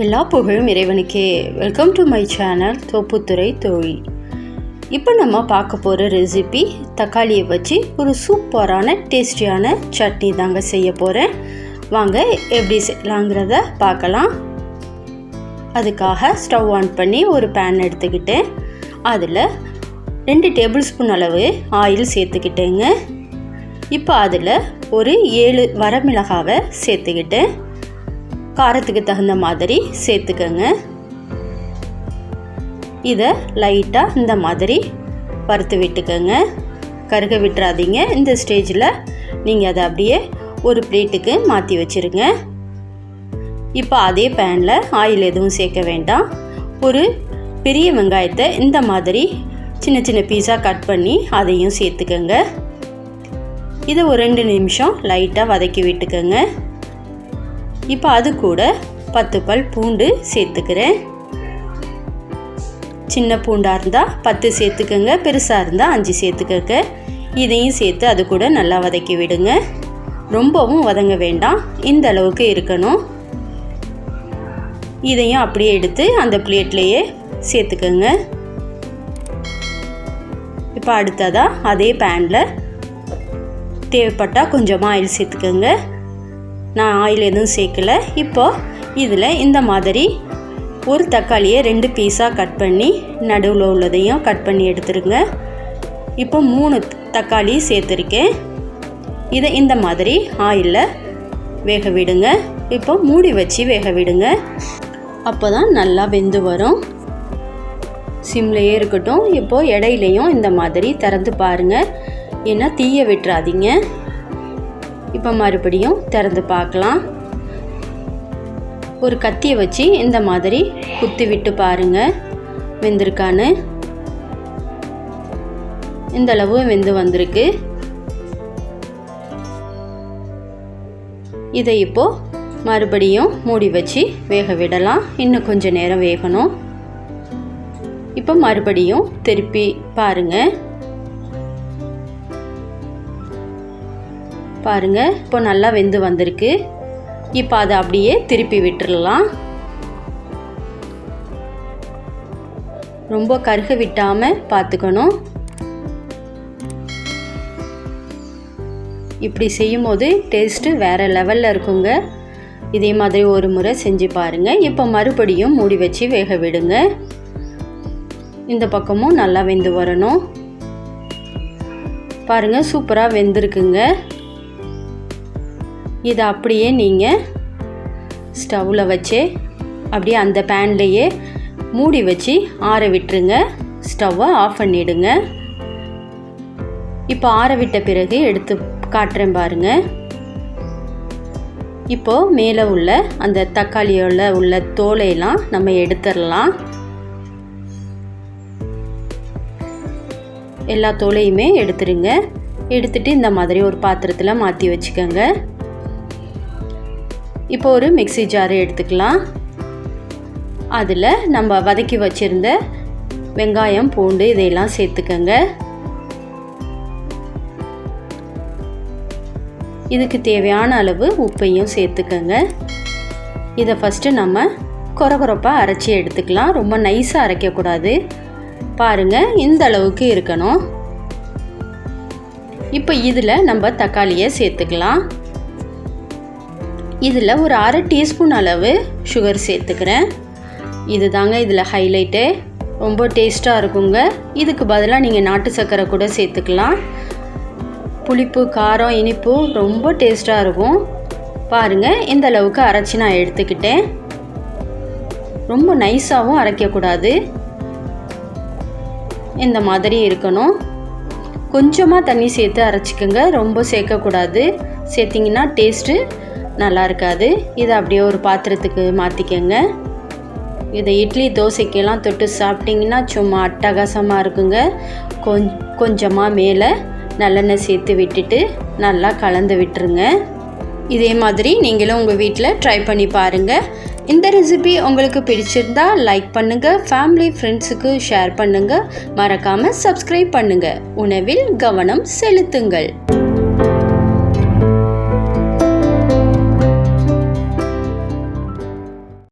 எல்லா புகழும் இறைவனுக்கே. Welcome to my channel Thopputhurai Thozhi இப்போ நம்ம பார்க்க போகிற ரெசிபி தக்காளியை வச்சு ஒரு சூப்பரான டேஸ்டியான சட்னி தாங்க செய்ய போகிறேன் வாங்க எப்படி செய்யலாங்கிறத பார்க்கலாம். அதுக்காக ஸ்டவ் ஆன் பண்ணி ஒரு பேன் எடுத்துக்கிட்டேன். அதில் ரெண்டு டேபிள் ஸ்பூன் அளவு ஆயில் சேர்த்துக்கிட்டேங்க. இப்போ அதில் ஒரு ஏழு வரமிளகாவை சேர்த்துக்கிட்டேன். காரத்துக்கு தகுந்த மாதிரி சேர்த்துக்கோங்க. இதை லைட்டாக இந்த மாதிரி வறுத்து விட்டுக்கோங்க. கருக விட்டுறாதீங்க. இந்த ஸ்டேஜில் நீங்கள் அதை அப்படியே ஒரு பிளேட்டுக்கு மாற்றி வச்சுருங்க. இப்போ அதே பேனில் ஆயில் எதுவும் சேர்க்க வேண்டாம். ஒரு பெரிய வெங்காயத்தை இந்த மாதிரி சின்ன சின்ன பீஸாக கட் பண்ணி அதையும் சேர்த்துக்கோங்க. இதை ஒரு ரெண்டு நிமிஷம் லைட்டாக வதக்கி விட்டுக்கோங்க. இப்போ அது கூட பத்து பல் பூண்டு சேர்த்துக்கிறேன். சின்ன பூண்டாக இருந்தால் பத்து சேர்த்துக்கோங்க பெருசாக இருந்தால் அஞ்சு சேர்த்துக்கோங்க. இதையும் சேர்த்து அது கூட நல்லா வதக்கி விடுங்க. ரொம்பவும் வதங்க வேண்டாம் இந்த அளவுக்கு இருக்கணும். இதையும் அப்படியே எடுத்து அந்த பிளேட்லேயே சேர்த்துக்கோங்க. இப்போ அடுத்ததாக அதே பேனில் தேவைப்பட்டால் கொஞ்சமாக ஆயில் சேர்த்துக்கோங்க. நான் ஆயில் எதுவும் சேர்க்கல. இப்போ இதில் இந்த மாதிரி ஒரு தக்காளியை ரெண்டு பீஸாக கட் பண்ணி நடுவில் உள்ளதையும் கட் பண்ணி எடுத்துருங்க. இப்போ மூணு தக்காளி சேர்த்துருக்கேன். இதை இந்த மாதிரி ஆயிலில் வேக விடுங்க. இப்போ மூடி வச்சு வேக விடுங்க. அப்போ தான் நல்லா வெந்து வரும். சிம்லேயே இருக்கட்டும். இப்போது இடையிலையும் இந்த மாதிரி திறந்து பாருங்கள் ஏன்னா தீயை விட்டுறாதீங்க. இப்போ மறுபடியும் திறந்து பார்க்கலாம். ஒரு கத்தியை வச்சு இந்த மாதிரி குத்தி விட்டு பாருங்கள் வெந்திருக்கான்னு. இந்த அளவு வெந்து வந்திருக்கு. இதை இப்போ மறுபடியும் மூடி வச்சு வேக விடலாம். இன்னும் கொஞ்சம் நேரம் வேகணும். இப்போ மறுபடியும் திருப்பி பாருங்கள் பாருங்கள் இப்போ நல்லா வெந்து வந்திருக்கு. இப்போ அதை அப்படியே திருப்பி விட்டுறலாம். ரொம்ப கருக விட்டாமல் பார்த்துக்கணும். இப்படி செய்யும் போது டேஸ்ட்டு வேறு லெவலில் இருக்குங்க. இதே மாதிரி ஒரு முறை செஞ்சு பாருங்கள் இப்போ மறுபடியும் மூடி வச்சு வேக விடுங்க. இந்த பக்கமும் நல்லா வெந்து வரணும். பாருங்கள் சூப்பராக வெந்திருக்குங்க. இதை அப்படியே நீங்கள் ஸ்டவ்வில் வச்சு அப்படியே அந்த பேன்லேயே மூடி வச்சு ஆற விட்டுருங்க. ஸ்டவ்வை ஆஃப் பண்ணிவிடுங்க இப்போ ஆற விட்ட பிறகு எடுத்து காட்டுறேன் பாருங்கள் இப்போது மேலே உள்ள அந்த தக்காளியோட உள்ள தோலையெல்லாம் நம்ம எடுத்துடலாம். எல்லா தோலையுமே எடுத்துருங்க எடுத்துட்டு இந்த மாதிரி ஒரு பாத்திரத்தில் மாற்றி வச்சுக்கோங்க. இப்போ ஒரு மிக்சி ஜாரை எடுத்துக்கலாம். அதில் நம்ம வதக்கி வச்சுருந்த வெங்காயம் பூண்டு இதையெல்லாம் சேர்த்துக்கோங்க. இதுக்கு தேவையான அளவு உப்பையும் சேர்த்துக்கோங்க. இதை ஃபஸ்ட்டு நம்ம கொரகொரப்பாக அரைச்சி எடுத்துக்கலாம். ரொம்ப நைஸாக அரைக்கக்கூடாது. பாருங்கள் இந்த அளவுக்கு இருக்கணும். இப்போ இதில் நம்ம தக்காளியை சேர்த்துக்கலாம். இதில் ஒரு அரை டீஸ்பூன் அளவு சுகர் சேர்த்துக்கிறேன். இது தாங்க இதில் ஹைலைட்டு ரொம்ப டேஸ்ட்டாக இருக்குங்க. இதுக்கு பதிலாக நீங்கள் நாட்டு சர்க்கரை கூட சேர்த்துக்கலாம். புளிப்பு காரம் இனிப்பு ரொம்ப டேஸ்ட்டாக இருக்கும். பாருங்கள் இந்த அளவுக்கு அரைச்சி நான் எடுத்துக்கிட்டேன். ரொம்ப நைஸாகவும் அரைக்கக்கூடாது. இந்த மாதிரி இருக்கணும். கொஞ்சமாக தண்ணி சேர்த்து அரைச்சிக்கோங்க. ரொம்ப சேர்க்கக்கூடாது. சேர்த்திங்கன்னா டேஸ்ட்டு நல்லா இருக்காது இதை அப்படியே ஒரு பாத்திரத்துக்கு மாற்றிக்கங்க இதை இட்லி தோசைக்கெல்லாம் தொட்டு சாப்பிட்டிங்கன்னா சும்மா அட்டகாசமாக இருக்குங்க. கொஞ் கொஞ்சமாக மேலே நல்லெண்ணெய் சேர்த்து விட்டுட்டு நல்லா கலந்து விட்டுருங்க. இதே மாதிரி நீங்களும் உங்கள் வீட்டில் ட்ரை பண்ணி பாருங்கள் இந்த ரெசிபி உங்களுக்கு பிடிச்சிருந்தா லைக் பண்ணுங்கள் ஃபேமிலி ஃப்ரெண்ட்ஸுக்கு ஷேர் பண்ணுங்கள் மறக்காமல் சப்ஸ்கிரைப் பண்ணுங்கள் உணவில் கவனம் செலுத்துங்கள்.